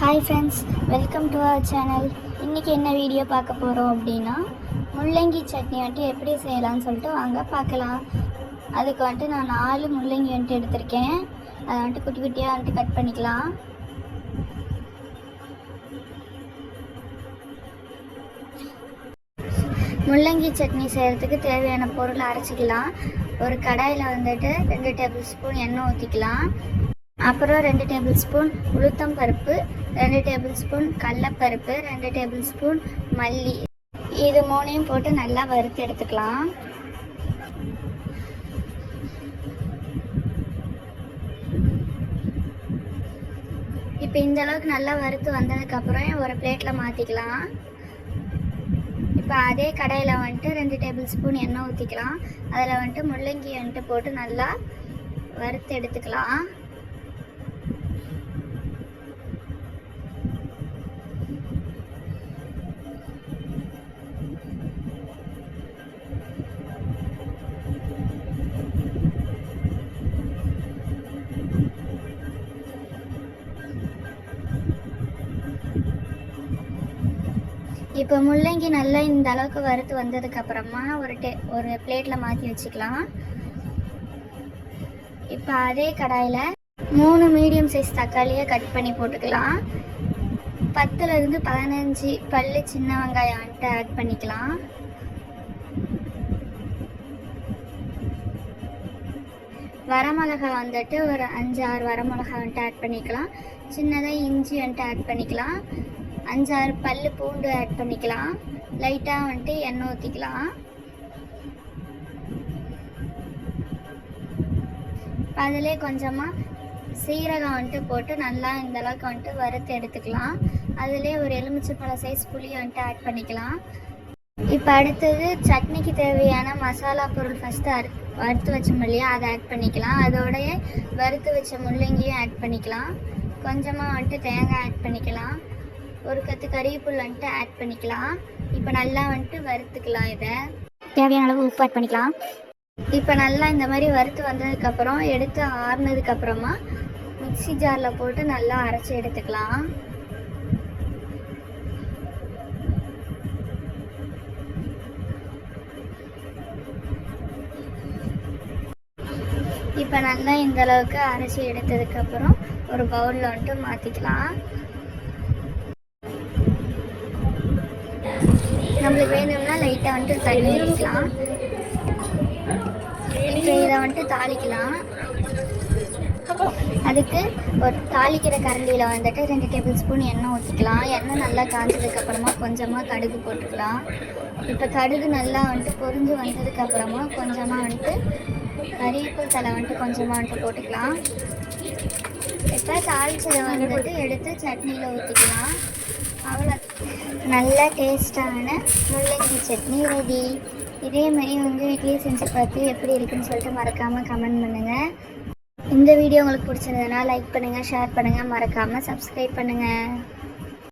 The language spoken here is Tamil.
Hi friends welcome to our channel இன்றைக்கி என்ன வீடியோ பார்க்க போகிறோம் அப்படின்னா முள்ளங்கி சட்னி வந்துட்டு எப்படி செய்யலாம்னு சொல்லிட்டு வாங்க பார்க்கலாம். அதுக்கு வந்துட்டு நான் நாலு முள்ளங்கி வந்துட்டு எடுத்திருக்கேன். அதை வந்துட்டு குட்டி குட்டியாக வந்துட்டு கட் பண்ணிக்கலாம். முள்ளங்கி சட்னி செய்கிறதுக்கு தேவையான பொருளை அரைச்சிக்கலாம். ஒரு கடாயில் வந்துட்டு ரெண்டு டேபிள் ஸ்பூன் எண்ணெய் ஊற்றிக்கலாம் அப்புறம் ரெண்டு டேபிள் ஸ்பூன் உளுத்தம் பருப்பு ரெண்டு டேபிள் ஸ்பூன் கடலப்பருப்பு ரெண்டு டேபிள் ஸ்பூன் மல்லி. இது மூணையும் போட்டு நல்லா வறுத்து எடுத்துக்கலாம். இப்போ இந்த அளவுக்கு நல்லா வறுத்து வந்ததுக்கப்புறம் ஒரு பிளேட்டில் மாற்றிக்கலாம் இப்போ அதே கடையில் வந்துட்டு ரெண்டு டேபிள் ஸ்பூன் எண்ணெய் ஊற்றிக்கலாம் அதில் வந்துட்டு முள்ளங்கி வந்துட்டு போட்டு நல்லா வறுத்து எடுத்துக்கலாம். இப்போ முள்ளங்கி நல்லா இந்த அளவுக்கு வறுத்து வந்ததுக்கு அப்புறமா ஒரு டே ஒரு பிளேட்டில் மாற்றி வச்சுக்கலாம். இப்போ அதே கடாயில் மூணு மீடியம் சைஸ் தக்காளியை கட் பண்ணி போட்டுக்கலாம். பத்துலேருந்து பதினஞ்சு பல்லு சின்ன வெங்காயம் வந்துட்டு ஆட் பண்ணிக்கலாம். வரமிளகா வந்துட்டு ஒரு அஞ்சு ஆறு வரமிளகா வந்துட்டு ஆட் பண்ணிக்கலாம். சின்னதாக இஞ்சி வந்துட்டு ஆட் பண்ணிக்கலாம். அஞ்சாறு பல் பூண்டு ஆட் பண்ணிக்கலாம். லைட்டாக வந்துட்டு எண்ணெய் ஊற்றிக்கலாம் அதிலே கொஞ்சமாக சீரகம் வந்துட்டு போட்டு நல்லா இந்த அளவுக்கு வந்துட்டு வறுத்து எடுத்துக்கலாம். அதிலே ஒரு எலுமிச்சைப்பழ சைஸ் புளி வந்துட்டு ஆட் பண்ணிக்கலாம். இப்போ அடுத்தது சட்னிக்கு தேவையான மசாலா பொருள் ஃபஸ்ட்டு அறு வறுத்து வச்சோம் இல்லையா அதை ஆட் பண்ணிக்கலாம். அதோடைய வறுத்து வச்ச முள்ளங்கியும் ஆட் பண்ணிக்கலாம். கொஞ்சமாக வந்துட்டு தேங்காய் ஆட் பண்ணிக்கலாம். ஒரு கத்து கறிவேப்பில் வந்துட்டு ஆட் பண்ணிக்கலாம். இப்போ நல்லா வந்துட்டு வறுத்துக்கலாம் இதை. தேவையான அளவு உப்பு ஆட் பண்ணிக்கலாம். இப்போ நல்லா இந்த மாதிரி வறுத்து வந்ததுக்கப்புறம் எடுத்து ஆறுனதுக்கப்புறமா மிக்ஸி ஜாரில் போட்டு நல்லா அரைச்சி எடுத்துக்கலாம். இப்போ நல்லா இந்த அளவுக்கு அரைச்சி எடுத்ததுக்கப்புறம் ஒரு பவுலில் வந்துட்டு மாற்றிக்கலாம் நம்மளுக்கு வேணும்னா லைட்டாக வந்துட்டு தண்ணி ஊற்றிக்கலாம் இப்போ இதை வந்துட்டு தாளிக்கலாம். அதுக்கு ஒரு தாளிக்கிற கரண்டியில் வந்துட்டு ரெண்டு டேபிள் ஸ்பூன் எண்ணெய் ஊற்றிக்கலாம் எண்ணெய் நல்லா காய்ச்சதுக்கப்புறமா கொஞ்சமாக கடுகு போட்டுக்கலாம். இப்போ கடுகு நல்லா வந்துட்டு பொரிஞ்சு வந்ததுக்கப்புறமா கொஞ்சமாக வந்துட்டு கறிவேப்பில் தலை வந்துட்டு கொஞ்சமாக வந்துட்டு போட்டுக்கலாம். இப்போ தாளிச்சதை வந்துட்டு எடுத்து சட்னியில் ஊற்றிக்கலாம் அவ்வளோ நல்ல டேஸ்டான முள்ளங்கி சட்னி ரெடி இதே மாதிரி உங்கள் வீட்லேயே செஞ்சு பார்த்து எப்படி இருக்குன்னு சொல்லிட்டு மறக்காமல் கமெண்ட் பண்ணுங்கள் இந்த வீடியோ உங்களுக்கு பிடிச்சிருந்ததுன்னா லைக் பண்ணுங்கள் ஷேர் பண்ணுங்கள் மறக்காமல் சப்ஸ்கிரைப் பண்ணுங்கள்